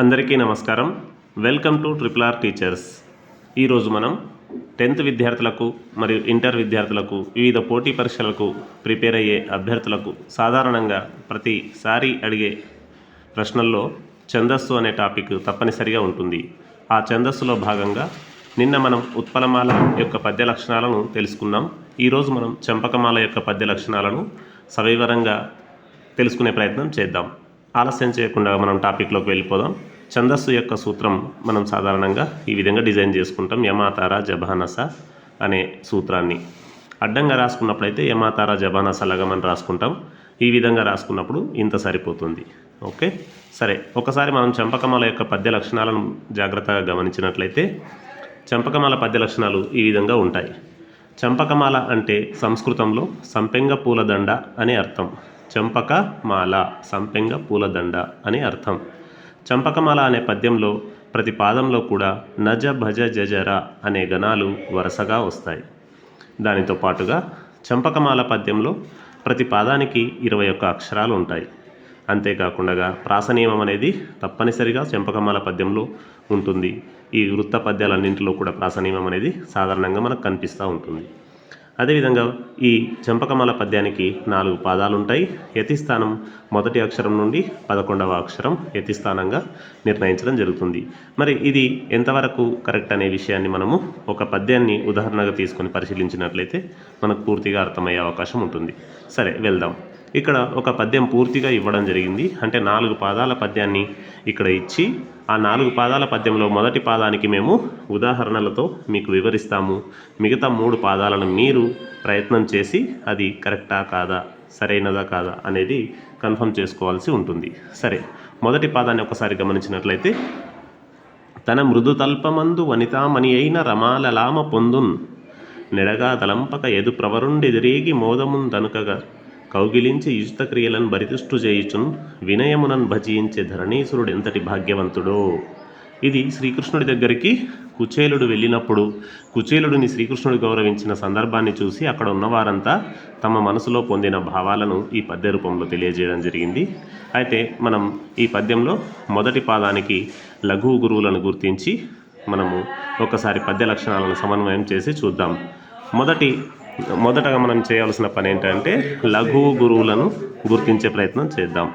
అందరికీ నమస్కారం. Welcome to triple R teachers. ఈరోజు మనం టెన్త్ విద్యార్థులకు మరియు ఇంటర్ విద్యార్థులకు వివిధ పోటీ పరీక్షలకు ప్రిపేర్ అయ్యే అభ్యర్థులకు సాధారణంగా ప్రతిసారి అడిగే ప్రశ్నల్లో ఛందస్సు అనే టాపిక్ తప్పనిసరిగా ఉంటుంది. ఆ ఛందస్సులో భాగంగా నిన్న మనం ఉత్పలమాల యొక్క పద్య లక్షణాలను తెలుసుకున్నాం. ఈరోజు మనం చంపకమాల యొక్క పద్య లక్షణాలను సవివరంగా తెలుసుకునే ప్రయత్నం చేద్దాం. ఆలస్యం చేయకుండా మనం టాపిక్లోకి వెళ్ళిపోదాం. ఛందస్సు యొక్క సూత్రం మనం సాధారణంగా ఈ విధంగా డిజైన్ చేసుకుంటాం. యమాతార జబానస అనే సూత్రాన్ని. అడ్డంగా రాసుకున్నప్పుడైతే యమాతార జబానస మనం రాసుకుంటాం. ఈ విధంగా రాసుకున్నప్పుడు ఇంత సరిపోతుంది. ఓకే? సరే ఒకసారి మనం చంపకమాల యొక్క పద్య లక్షణాలను జాగ్రత్తగా గమనించినట్లయితే చంపకమాల పద్య లక్షణాలు ఈ విధంగా ఉంటాయి. చంపకమాల అంటే సంస్కృతంలో సంపెంగ పూలదండ అని అర్థం. చంపకమాల సంపెంగ పూలదండ అని అర్థం. చంపకమాల అనే పద్యంలో ప్రతి పాదంలో కూడా నజ భజ జజర అనే గణాలు వరుసగా వస్తాయి. దానితో పాటుగా చంపకమాల పద్యంలో ప్రతి పాదానికి ఇరవై ఒక్క అక్షరాలు ఉంటాయి. అంతేకాకుండా ప్రాసనియమం అనేది తప్పనిసరిగా చంపకమాల పద్యంలో ఉంటుంది. ఈ వృత్త పద్యాలన్నింటిలో కూడా ప్రాసనియమం అనేది సాధారణంగా మనకు కనిపిస్తూ ఉంటుంది. అదేవిధంగా ఈ చంపకమాల పద్యానికి నాలుగు పాదాలుంటాయి. యతిస్థానం మొదటి అక్షరం నుండి పదకొండవ అక్షరం యతిస్థానంగా నిర్ణయించడం జరుగుతుంది. మరి ఇది ఎంతవరకు కరెక్ట్ అనే విషయాన్ని మనము ఒక పద్యాన్ని ఉదాహరణగా తీసుకొని పరిశీలించినట్లయితే మనకు పూర్తిగా అర్థమయ్యే అవకాశం ఉంటుంది. సరే వెళ్దాం. ఇక్కడ ఒక పద్యం పూర్తిగా ఇవ్వడం జరిగింది. అంటే నాలుగు పాదాల పద్యాన్ని ఇక్కడ ఇచ్చి ఆ నాలుగు పాదాల పద్యంలో మొదటి పాదానికి మేము ఉదాహరణలతో మీకు వివరిస్తాము. మిగతా మూడు పాదాలను మీరు ప్రయత్నం చేసి అది కరెక్టా కాదా సరైనదా కాదా అనేది కన్ఫర్మ్ చేసుకోవాల్సి ఉంటుంది. సరే మొదటి పాదాన్ని ఒకసారి గమనించినట్లయితే తన మృదు తల్పమందు వనితామణి అయిన రమాలలామ పొందున్ నెడగా తలంపక ఎదు ప్రవరుండెదిరేగి మోదముందనుకగా కౌగిలించి యుష్టక్రియలను క్రియలను చేయుచున్ వినయమునన్ భజించే ధరణీసురుడు ఎంతటి భాగ్యవంతుడో. ఇది శ్రీకృష్ణుడి దగ్గరికి కుచేలుడు వెళ్ళినప్పుడు కుచేలుడిని శ్రీకృష్ణుడు గౌరవించిన సందర్భాన్ని చూసి అక్కడ ఉన్నవారంతా తమ మనసులో పొందిన భావాలను ఈ పద్య రూపంలో తెలియజేయడం జరిగింది. అయితే మనం ఈ పద్యంలో మొదటి పాదానికి లఘు గురువులను గుర్తించి మనము ఒకసారి పద్య లక్షణాలను సమన్వయం చేసి చూద్దాం. మొదటి మొదటగా మనం చేయాల్సిన పని ఏంటంటే లఘు గురువులను గుర్తించే ప్రయత్నం చేద్దాం.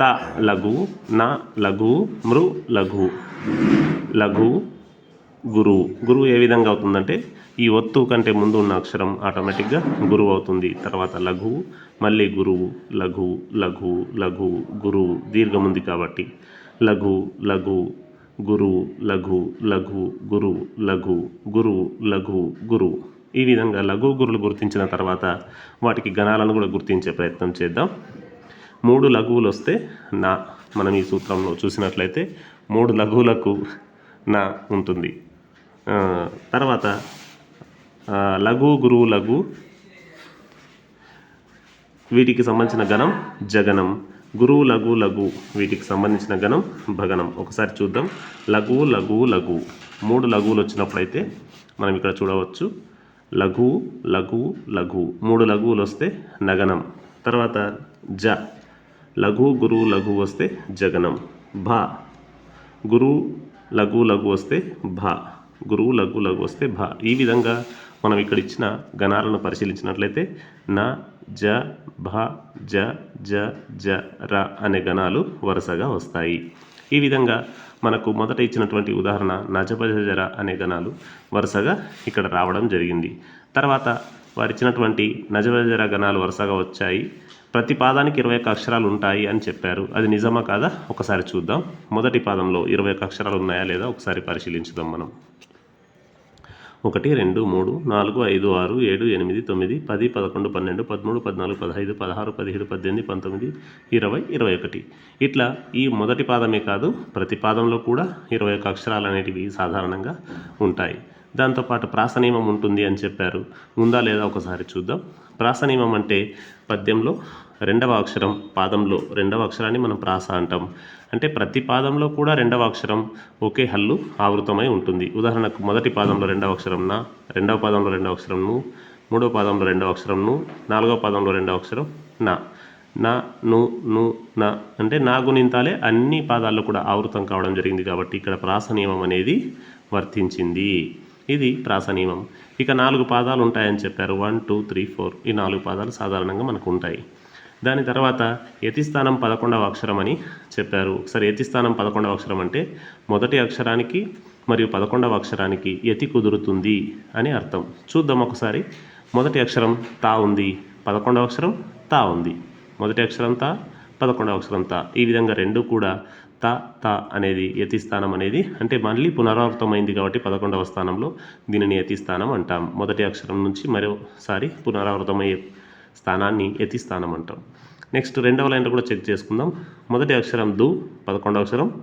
త లఘు న లఘు మృ లఘు. లఘు గురువు. గురువు ఏ విధంగా అవుతుందంటే ఈ ఒత్తు కంటే ముందు ఉన్న అక్షరం ఆటోమేటిక్గా గురువు అవుతుంది. తర్వాత లఘు మళ్ళీ గురువు లఘు లఘు లఘు గురువు దీర్ఘం ఉంది కాబట్టి లఘు లఘు గురువు లఘు లఘు గురువు లఘు గురువు లఘు గురువు. ఈ విధంగా లఘు గురులు గుర్తించిన తర్వాత వాటికి గణాలను కూడా గుర్తించే ప్రయత్నం చేద్దాం. మూడు లఘువులు వస్తే నా మనం ఈ సూత్రంలో చూసినట్లయితే మూడు లఘువులకు నా ఉంటుంది. తర్వాత లఘు గురువు లఘు వీటికి సంబంధించిన గణం జగనం. గురువు లఘు లఘు వీటికి సంబంధించిన గణం భగనం. ఒకసారి చూద్దాం. లఘు లఘు లఘు. మూడు లఘువులు వచ్చినప్పుడైతే మనం ఇక్కడ చూడవచ్చు. లఘు లఘు లఘు. మూడు లఘువులు వస్తే నగనం. తర్వాత జ. లఘు గురువు లఘు వస్తే జగనం. భ. గురువు లఘు లఘు వస్తే భ. గురువు లఘు లఘు వస్తే భ. ఈ విధంగా మనం ఇక్కడ ఇచ్చిన గణాలను పరిశీలించినట్లయితే న జ భ జ జ జ ర అనే గణాలు వరుసగా వస్తాయి. ఈ విధంగా మనకు మొదట ఇచ్చినటువంటి ఉదాహరణ నజభజర అనే గణాలు వరుసగా ఇక్కడ రావడం జరిగింది. తర్వాత వారు ఇచ్చినటువంటి నజబజర గణాలు వరుసగా వచ్చాయి. ప్రతి పాదానికి ఇరవై ఒక్క అక్షరాలు ఉంటాయి అని చెప్పారు. అది నిజమా కాదా? ఒకసారి చూద్దాం. మొదటి పాదంలో ఇరవై ఒక్క అక్షరాలు ఉన్నాయా లేదా? ఒకసారి పరిశీలించుదాం మనం. ఒకటి రెండు మూడు నాలుగు ఐదు ఆరు ఏడు ఎనిమిది తొమ్మిది పది పదకొండు పన్నెండు పదమూడు పద్నాలుగు పదహైదు పదహారు పదిహేడు పద్దెనిమిది పంతొమ్మిది ఇరవై ఇరవై ఒకటి. ఇట్లా ఈ మొదటి పాదమే కాదు ప్రతి పాదంలో కూడా ఇరవై ఒక్క అక్షరాలు అనేటివి సాధారణంగా ఉంటాయి. దాంతోపాటు ప్రాసనియమం ఉంటుంది అని చెప్పారు. ఉందా లేదా ఒకసారి చూద్దాం. ప్రాసనియమం అంటే పద్యంలో రెండవ అక్షరం పాదంలో రెండవ అక్షరాన్ని మనం ప్రాస అంటాం. అంటే ప్రతి పాదంలో కూడా రెండవ అక్షరం ఒకే హల్లు ఆవృతమై ఉంటుంది. ఉదాహరణకు మొదటి పాదంలో రెండవ అక్షరం నా రెండవ పాదంలో రెండవ అక్షరం ను మూడవ పాదంలో రెండవ అక్షరం ను నాలుగవ పాదంలో రెండవ అక్షరం నా. నా ను ను నా అంటే నా గుణింతాలే అన్ని పాదాల్లో కూడా ఆవృతం కావడం జరిగింది కాబట్టి ఇక్కడ ప్రాస నియమం అనేది వర్తించింది. ఇది ప్రాస నియమం. ఇక నాలుగు పాదాలు ఉంటాయని చెప్పారు. వన్ టూ త్రీ ఫోర్ ఈ నాలుగు పాదాలు సాధారణంగా మనకు ఉంటాయి. దాని తర్వాత యతిస్థానం పదకొండవ అక్షరం అని చెప్పారు. ఒకసారి యతిస్థానం పదకొండవ అక్షరం అంటే మొదటి అక్షరానికి మరియు పదకొండవ అక్షరానికి యతి కుదురుతుంది అని అర్థం. చూద్దాం ఒకసారి. మొదటి అక్షరం తా ఉంది పదకొండవ అక్షరం తా ఉంది. మొదటి అక్షరం తా పదకొండవ అక్షరం తా. ఈ విధంగా రెండు కూడా త త అనేది యతిస్థానం అనేది అంటే మళ్ళీ పునరావృతమైంది కాబట్టి పదకొండవ స్థానంలో దీనిని యతిస్థానం అంటాం. మొదటి అక్షరం నుంచి మరోసారి పునరావృతమయ్యే స్థానాన్ని యతి స్థానం అంటాం. నెక్స్ట్ రెండవ లైన్లో కూడా చెక్ చేసుకుందాం. మొదటి అక్షరం దు పదకొండవ అక్షరం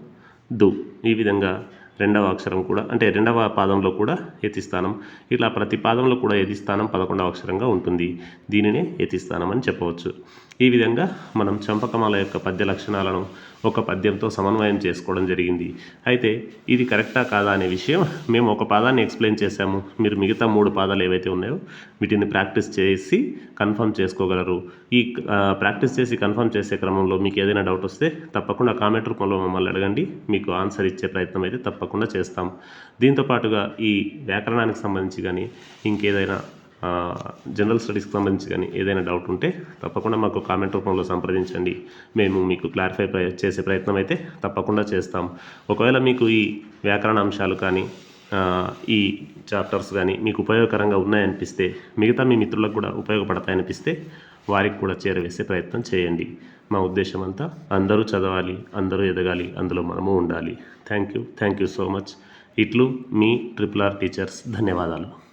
దు. ఈ విధంగా రెండవ అక్షరం కూడా అంటే రెండవ పాదంలో కూడా యతిస్థానం ఇట్లా ప్రతి పాదంలో కూడా యతిస్థానం పదకొండవ అక్షరంగా ఉంటుంది. దీనినే యతిస్థానం అని చెప్పవచ్చు. ఈ విధంగా మనం చంపకమాల యొక్క పద్య లక్షణాలను ఒక పద్యంతో సమన్వయం చేసుకోవడం జరిగింది. అయితే ఇది కరెక్టా కాదా అనే విషయం మేము ఒక పాదాన్ని ఎక్స్ప్లెయిన్ చేశాము. మీరు మిగతా మూడు పాదాలు ఏవైతే ఉన్నాయో వీటిని ప్రాక్టీస్ చేసి కన్ఫర్మ్ చేసుకోగలరు. ఈ ప్రాక్టీస్ చేసి కన్ఫర్మ్ చేసే క్రమంలో మీకు ఏదైనా డౌట్ వస్తే తప్పకుండా కామెంట్ రూపంలో మమ్మల్ని అడగండి. మీకు ఆన్సర్ ఇచ్చే ప్రయత్నం అయితే తప్పకుండా చేస్తాం. దీంతో పాటుగా ఈ వ్యాకరణానికి సంబంధించి కానీ ఇంకేదైనా జనరల్ స్టడీస్కి సంబంధించి కానీ ఏదైనా డౌట్ ఉంటే తప్పకుండా మాకు కామెంట్ రూపంలో సంప్రదించండి. మేము మీకు క్లారిఫై చేసే ప్రయత్నం అయితే తప్పకుండా చేస్తాం. ఒకవేళ మీకు ఈ వ్యాకరణ అంశాలు కానీ ఈ చాప్టర్స్ కానీ మీకు ఉపయోగకరంగా ఉన్నాయనిపిస్తే మిగతా మీ మిత్రులకు కూడా ఉపయోగపడతాయనిపిస్తే వారికి కూడా చేరవేసే ప్రయత్నం చేయండి. మా ఉద్దేశం అంతా అందరూ చదవాలి అందరూ ఎదగాలి అందులో మనము ఉండాలి. Thank you thank you so much ఇట్లు మీ ట్రిపుల్ ఆర్ టీచర్స్ ధన్యవాదాలు.